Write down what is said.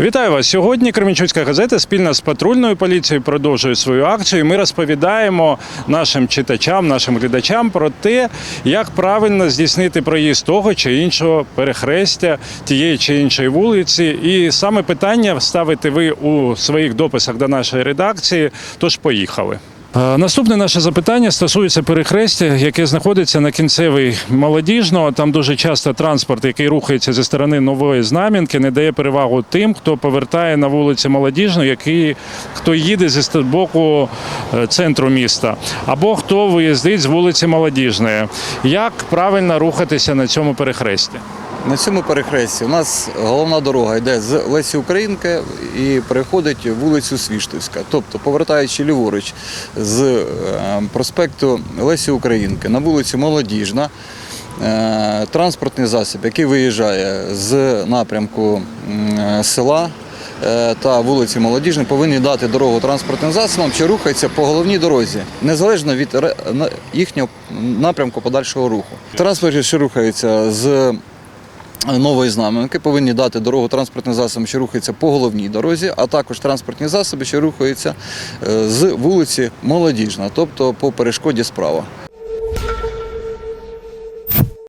Вітаю вас сьогодні. Кременчуцька газета спільно з патрульною поліцією продовжує свою акцію. Ми розповідаємо нашим читачам, нашим глядачам про те, як правильно здійснити проїзд того чи іншого перехрестя тієї чи іншої вулиці. І саме питання ставите ви у своїх дописах до нашої редакції. Тож поїхали. Е, Наступне наше запитання стосується перехрестя, яке знаходиться на кінцевій молодіжного. Там дуже часто транспорт, який рухається зі сторони нової знам'янки, не дає перевагу тим, хто повертає на вулиці Молодіжну, який хто їде зі боку е, центру міста, або хто виїздить з вулиці Молодіжної. Як правильно рухатися на цьому перехресті? На цьому перехресті у нас головна дорога йде з Лесі Українки і переходить вулицю Свіштовська. Тобто, повертаючи ліворуч з е, проспекту Лесі Українки на вулицю Молодіжна, е, транспортний засіб, який виїжджає з напрямку е, села. Та вулиці Молодіжної повинні дати дорогу транспортним засобам, що рухаються по головній дорозі, незалежно від їхнього напрямку подальшого руху. Транспорт, що рухається з нової знаменки повинні дати дорогу транспортним засобам, що рухаються по головній дорозі, а також транспортні засоби, що рухаються е, з вулиці Молодіжна, тобто по перешкоді справа.